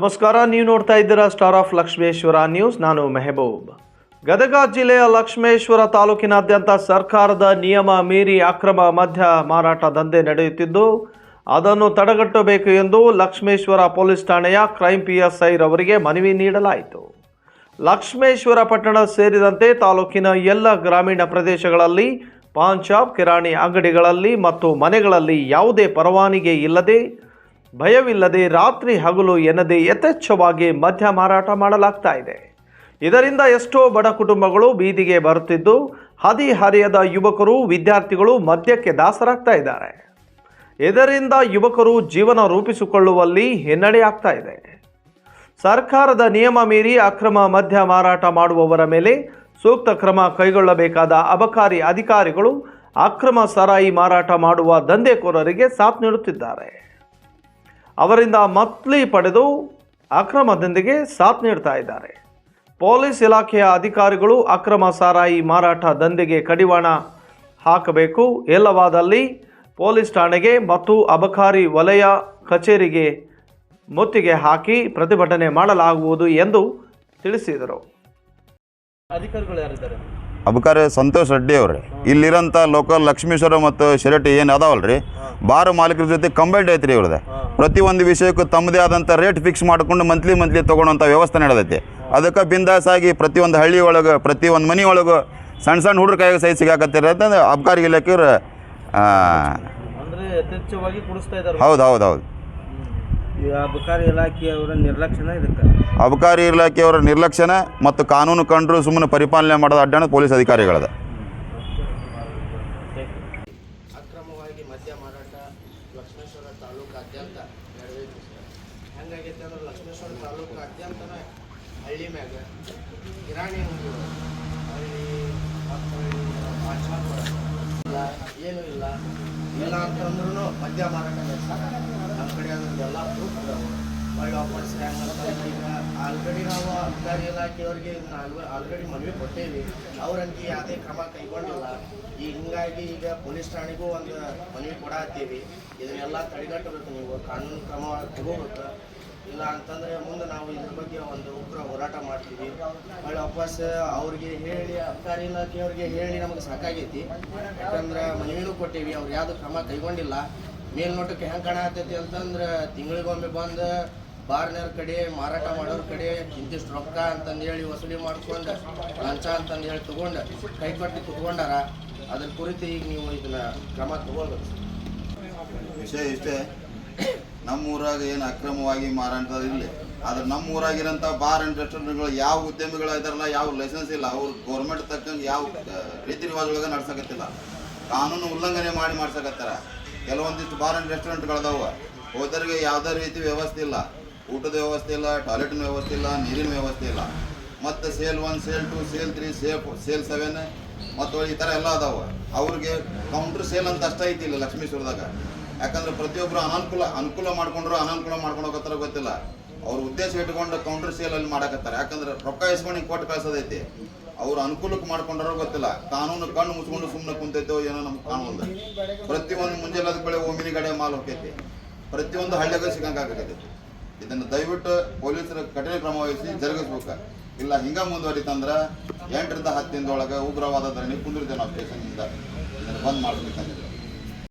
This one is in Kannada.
ನಮಸ್ಕಾರ, ನೀವು ನೋಡ್ತಾ ಇದ್ದೀರಾ ಸ್ಟಾರ್ ಆಫ್ ಲಕ್ಷ್ಮೇಶ್ವರ ನ್ಯೂಸ್ ನಾನು ಮೆಹಬೂಬ್. ಗದಗ ಜಿಲ್ಲೆಯ ಲಕ್ಷ್ಮೇಶ್ವರ ತಾಲೂಕಿನಾದ್ಯಂತ ಸರ್ಕಾರದ ನಿಯಮ ಮೀರಿ ಅಕ್ರಮ ಮದ್ಯ ಮಾರಾಟ ದಂಧೆ ನಡೆಯುತ್ತಿದ್ದು, ಅದನ್ನು ತಡೆಗಟ್ಟಬೇಕು ಎಂದು ಲಕ್ಷ್ಮೇಶ್ವರ ಪೊಲೀಸ್ ಠಾಣೆಯ ಕ್ರೈಮ್ ಪಿ ಎಸ್ ಐರವರಿಗೆ ಮನವಿ ನೀಡಲಾಯಿತು. ಲಕ್ಷ್ಮೇಶ್ವರ ಪಟ್ಟಣ ಸೇರಿದಂತೆ ತಾಲೂಕಿನ ಎಲ್ಲ ಗ್ರಾಮೀಣ ಪ್ರದೇಶಗಳಲ್ಲಿ, ಪಾನ್ ಶಾಪ್, ಕಿರಾಣಿ ಅಂಗಡಿಗಳಲ್ಲಿ ಮತ್ತು ಮನೆಗಳಲ್ಲಿ ಯಾವುದೇ ಪರವಾನಿಗೆ ಇಲ್ಲದೆ ಭಯವಿಲ್ಲದೆ ರಾತ್ರಿ ಹಗಲು ಎನ್ನದೇ ಯಥೇಚ್ಛವಾಗಿ ಮದ್ಯ ಮಾರಾಟ ಮಾಡಲಾಗ್ತಾ ಇದೆ. ಇದರಿಂದ ಎಷ್ಟೋ ಬಡ ಕುಟುಂಬಗಳು ಬೀದಿಗೆ ಬರುತ್ತಿದ್ದು, ಹದಿಹರೆಯದ ಯುವಕರು, ವಿದ್ಯಾರ್ಥಿಗಳು ಮದ್ಯಕ್ಕೆ ದಾಸರಾಗ್ತಾ ಇದ್ದಾರೆ. ಇದರಿಂದ ಯುವಕರು ಜೀವನ ರೂಪಿಸಿಕೊಳ್ಳುವಲ್ಲಿ ಹಿನ್ನಡೆಯಾಗ್ತಾ ಇದೆ. ಸರ್ಕಾರದ ನಿಯಮ ಮೀರಿ ಅಕ್ರಮ ಮದ್ಯ ಮಾರಾಟ ಮಾಡುವವರ ಮೇಲೆ ಸೂಕ್ತ ಕ್ರಮ ಕೈಗೊಳ್ಳಬೇಕಾದ ಅಬಕಾರಿ ಅಧಿಕಾರಿಗಳು ಅಕ್ರಮ ಸರಾಯಿ ಮಾರಾಟ ಮಾಡುವ ದಂಧೆಕೋರರಿಗೆ ಸಾಥ್ ನೀಡುತ್ತಿದ್ದಾರೆ. ಅವರಿಂದ ಮತ್ಲಿ ಪಡೆದು ಅಕ್ರಮದೊಂದಿಗೆ ದಂಧೆಗೆ ಸಾಥ್ ನೀಡ್ತಾ ಇದ್ದಾರೆ. ಪೊಲೀಸ್ ಇಲಾಖೆಯ ಅಧಿಕಾರಿಗಳು ಅಕ್ರಮ ಸಾರಾಯಿ ಮಾರಾಟ ದಂಧೆಗೆ ಕಡಿವಾಣ ಹಾಕಬೇಕು. ಇಲ್ಲವಾದಲ್ಲಿ ಪೊಲೀಸ್ ಠಾಣೆಗೆ ಮತ್ತು ಅಬಕಾರಿ ವಲಯ ಕಚೇರಿಗೆ ಮುತ್ತಿಗೆ ಹಾಕಿ ಪ್ರತಿಭಟನೆ ಮಾಡಲಾಗುವುದು ಎಂದು ತಿಳಿಸಿದರು. ಅಧಿಕಾರಿಗಳು ಯಾರಿದ್ದಾರೆ? ಅಬಕಾರಿ ಸಂತೋಷ್ ರೆಡ್ಡಿ ಅವ್ರಿ. ಇಲ್ಲಿರೋಂಥ ಲೋಕಲ್ ಲಕ್ಷ್ಮೀಶ್ವರ ಮತ್ತು ಶಿರಟಿ ಏನು ಅದಾವಲ್ರಿ? ಬಾರು ಮಾಲೀಕರ ಜೊತೆ ಕಂಬೈಂಡ್ ಐತ್ರಿ ಇವ್ರದ್ದು. ಪ್ರತಿಯೊಂದು ವಿಷಯಕ್ಕೂ ತಮ್ಮದೇ ಆದಂಥ ರೇಟ್ ಫಿಕ್ಸ್ ಮಾಡ್ಕೊಂಡು ಮಂತ್ಲಿ ಮಂತ್ಲಿ ತೊಗೊಳೋಂಥ ವ್ಯವಸ್ಥೆ ನಡೆದೈತಿ. ಅದಕ್ಕೆ ಬಿಂದಾಸಾಗಿ ಪ್ರತಿಯೊಂದು ಹಳ್ಳಿ ಒಳಗೆ ಪ್ರತಿಯೊಂದು ಮನೆ ಒಳಗೆ ಸಣ್ಣ ಸಣ್ಣ ಹುಡುಗ್ರ ಕೈಗೆ ಸಹಿ ಸಿಗಾಕತ್ತೀರ ಅಂತಂದ್ರೆ ಅಬ್ಕಾರಿ ಇಲಾಖೆಯವ್ರು ಹೌದು ಹೌದು ಹೌದು. ಅಬಕಾರಿ ಇಲಾಖೆಯವರ ನಿರ್ಲಕ್ಷ್ಯನ ಇದಕ್ಕೆ. ಅಬಕಾರಿ ಇಲಾಖೆಯವರ ನಿರ್ಲಕ್ಷ್ಯನ ಮತ್ತು ಕಾನೂನು ಕಂಡ್ರು ಸುಮ್ಮನೆ ಪರಿಪಾಲನೆ ಮಾಡೋದು ಅಡ್ಡಾಣ ಪೊಲೀಸ್ ಅಧಿಕಾರಿಗಳದ ಅಕ್ರಮವಾಗಿ ಮದ್ಯ ಮಾರಾಟ ಲಕ್ಷ್ಮೇಶ್ವರ ಸರ್. ಹೆಂಗಾಗೈತೆ ಅಂದ್ರೆ ಲಕ್ಷ್ಮೇಶ್ವರ ತಾಲೂಕು ಅತ್ಯಂತನ ಹಳ್ಳಿ ಮ್ಯಾಗ ಕಿರಾಣಿ ಹಳ್ಳಿ ಇಲ್ಲ, ಏನೂ ಇಲ್ಲ. ಇಲ್ಲ ಅಂತಂದ್ರೂ ಮದ್ಯ ಮಾರಾಟ ನಮ್ಮ ಕಡೆ ಅದೆಲ್ಲ ಪ್ರೂಫ್ ಇದಾವೆ. ಒಳ್ಳೆ ವಾಪಸ್ ಈಗ ಆಲ್ರೆಡಿ ನಾವು ಅಬಕಾರಿ ಇಲಾಖೆಯವ್ರಿಗೆ ಆಲ್ರೆಡಿ ಮನವಿ ಕೊಟ್ಟೇವಿ. ಅವ್ರಂಗೆ ಯಾವುದೇ ಕ್ರಮ ಕೈಗೊಂಡಿಲ್ಲ. ಈ ಹಿಂಗಾಗಿ ಈಗ ಪೊಲೀಸ್ ಠಾಣೆಗೂ ಒಂದು ಮನವಿ ಕೊಡತ್ತೀವಿ ಇದನ್ನೆಲ್ಲ ತಡೆಗಟ್ಟಬೇಕು ನೀವು, ಕಾನೂನು ಕ್ರಮ ತಗೋಬೇಕು. ಇಲ್ಲ ಅಂತಂದ್ರೆ ಮುಂದೆ ನಾವು ಇದ್ರ ಬಗ್ಗೆ ಒಂದು ಉಗ್ರ ಹೋರಾಟ ಮಾಡ್ತೀವಿ. ಒಳ್ಳೆ ವಾಪಸ್ ಅವ್ರಿಗೆ ಹೇಳಿ ಅಬಕಾರಿ ಇಲಾಖೆಯವ್ರಿಗೆ ಹೇಳಿ ನಮಗೆ ಸಾಕಾಗೈತಿ. ಯಾಕಂದ್ರೆ ಮನವಿನೂ ಕೊಟ್ಟೇವಿ, ಅವ್ರು ಯಾವುದು ಕ್ರಮ ಕೈಗೊಂಡಿಲ್ಲ. ಮೇಲ್ನೋಟಕ್ಕೆ ಹೆಂಗೆ ಕಾಣತೈತಿ ಅಂತಂದ್ರೆ ತಿಂಗಳಿಗೊಮ್ಮೆ ಬಂದು ಬಾರ್ನವ್ರ ಕಡೆ, ಮಾರಾಟ ಮಾಡೋರ ಕಡೆ ಇಂತಿಷ್ಟು ರೊಕ್ಕ ಅಂತಂದು ಹೇಳಿ ವಸೂಲಿ ಮಾಡ್ಕೊಂಡು, ಲಂಚ ಅಂತಂದು ಹೇಳಿ ತಗೊಂಡು ಕೈ ಕಟ್ಟಿ ಕುತ್ಕೊಂಡಾರ, ಅದ್ರ ಕುರಿತು ಈಗ ನೀವು ಇದನ್ನ ಕ್ರಮ ತಗೊಳ್ಬೇಕು ವಿಷಯ ಇಷ್ಟೇ ನಮ್ಮ ಊರಾಗ ಏನು ಅಕ್ರಮವಾಗಿ ಮಾರಾಟ ಇಲ್ಲ ಆದ್ರೆ ನಮ್ಮ ಊರಾಗಿರೋಂಥ ಬಾರ್ ಆ್ಯಂಡ್ ರೆಸ್ಟೋರೆಂಟ್ಗಳು ಯಾವ ಉದ್ಯಮಿಗಳು ಇದಾರಲ್ಲ ಯಾವ ಲೈಸೆನ್ಸ್ ಇಲ್ಲ. ಅವ್ರು ಗೌರ್ಮೆಂಟ್ ತಕ್ಕಂಗೆ ಯಾವ ರೀತಿ ರಿವಾಜೊಳಗೆ ನಡ್ಸಕತ್ತಿಲ್ಲ. ಕಾನೂನು ಉಲ್ಲಂಘನೆ ಮಾಡಿ ಮಾಡ್ಸಕತ್ತಾರ. ಕೆಲವೊಂದಿಷ್ಟು ಬಾರ್ ಆ್ಯಂಡ್ ರೆಸ್ಟೋರೆಂಟ್ಗಳದಾವ. ಹೋದರಿಗೆ ಯಾವುದೇ ರೀತಿ ವ್ಯವಸ್ಥೆ ಇಲ್ಲ. ಊಟದ ವ್ಯವಸ್ಥೆ ಇಲ್ಲ, ಟಾಯ್ಲೆಟಿನ ವ್ಯವಸ್ಥೆ ಇಲ್ಲ, ನೀರಿನ ವ್ಯವಸ್ಥೆ ಇಲ್ಲ. ಮತ್ತು cell one, cell two, cell three, cell cell seven, ಮತ್ತು ಈ ಥರ ಎಲ್ಲ ಅದಾವೆ. ಅವ್ರಿಗೆ ಕೌಂಟ್ರ್ ಸೇಲ್ ಅಂತ ಅಷ್ಟೇ ಐತಿ ಇಲ್ಲ ಲಕ್ಷ್ಮೀಶ್ವರದಾಗ. ಯಾಕಂದ್ರೆ ಪ್ರತಿಯೊಬ್ಬರು ಅನಾನುಕೂಲ, ಅನುಕೂಲ ಮಾಡ್ಕೊಂಡ್ರು, ಅನಾನುಕೂಲ ಮಾಡ್ಕೊಂಡು ಗೊತ್ತಿಲ್ಲ. ಅವ್ರ ಉದ್ದೇಶ ಇಟ್ಕೊಂಡು ಕೌಂಟ್ರ್ ಅಲ್ಲಿ ಮಾಡಕತ್ತಾರೆ. ಯಾಕಂದ್ರೆ ರೊಕ್ಕ ಇಸ್ಕೊಂಡು ಕೊಟ್ಟು ಕಳ್ಸೋದೈತಿ. ಅವ್ರ ಅನುಕೂಲಕ್ಕೆ ಮಾಡ್ಕೊಂಡ್ರೋ ಗೊತ್ತಿಲ್ಲ. ಕಾನೂನು ಕಣ್ಣು ಮುಚ್ಕೊಂಡು ಸುಮ್ಮನೆ ಕುಂತೈತೋ ಏನೋ ನಮ್ಗೆ ಕಾನೂನು ಪ್ರತಿಯೊಂದು ಮುಂಜಾನೆ ಬೆಳೆ ಓಮಿನಿ ಗಡೆ ಮಾಲ್ ಹೋಗ್ತೈತಿ ಪ್ರತಿಯೊಂದು ಹಳ್ಳಿಗೂ ಸಿಗಂಗಾಗತೈತಿ ಇದನ್ನು ದಯವಿಟ್ಟು ಪೊಲೀಸರು ಕಠಿಣ ಕ್ರಮ ವಹಿಸಿ ಜರುಗಿಸ್ಬೇಕು. ಇಲ್ಲ, ಹಿಂಗ ಮುಂದುವರಿತಂದ್ರೆ ಎಂಟರಿಂದ ಹತ್ತಿಂದ ಒಳಗೆ ಉಗ್ರವಾದ ಧರಣಿ ಕುಂದಿರ್ತೇವೆ ನಾವು ಇಂದ. ಇದನ್ನು ಬಂದ್ ಮಾಡ್ಬೇಕಂತ